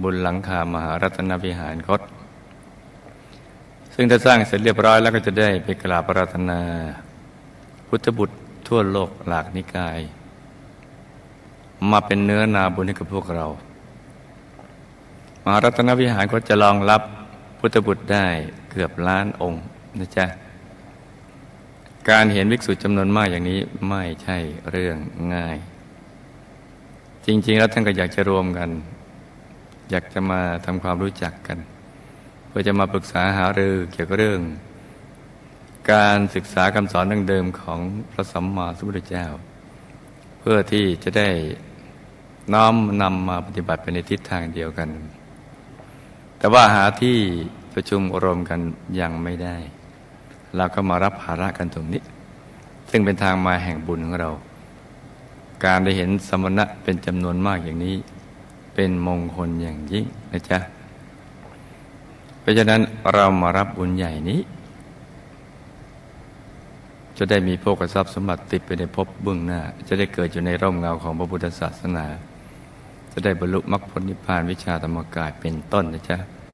บุญหลังคามหารัตนวิหารคต ซึ่งถ้าสร้างเสร็จเรียบร้อยแล้วก็จะได้ไปกราบปรารถนา พุทธบุตรทั่วโลกหลากนิกาย มาเป็นเนื้อนาบุญให้กับพวกเรา มหารัตนวิหารก็จะรองรับพุทธบุตรได้เกือบล้านองค์นะจ๊ะ การเห็นภิกษุจำนวนมากอย่างนี้ไม่ใช่เรื่องง่าย จริง ๆ แล้วท่านก็อยากจะรวมกัน อยากจะมาทำความรู้จักกัน เพื่อจะมาปรึกษาหารือเกี่ยวกับเรื่อง การศึกษาคำสอนดั้งเดิมของพระสัมมาสัมพุทธเจ้า เพื่อที่จะได้น้อมนำมาปฏิบัติไปในทิศทางเดียวกัน แต่ว่าหาที่ประชุมอารมณ์กันยังไม่ได้ เราก็มารับภาระกันตรงนี้ ซึ่งเป็นทางมาแห่งบุญของเรา การได้เห็นสมณะเป็นจำนวนมากอย่างนี้ เป็นมงคลอย่างยิ่งนะจ๊ะ เพราะฉะนั้นเรามารับบุญใหญ่นี้ จะได้มีโภกทรัพย์สมบัติติดไปในภพเบื้องหน้า จะได้เกิดอยู่ในร่มเงาของพระพุทธศาสนา จะได้บรรลุมรรคผลนิพพานวิชาธรรมกายเป็นต้นนะจ๊ะ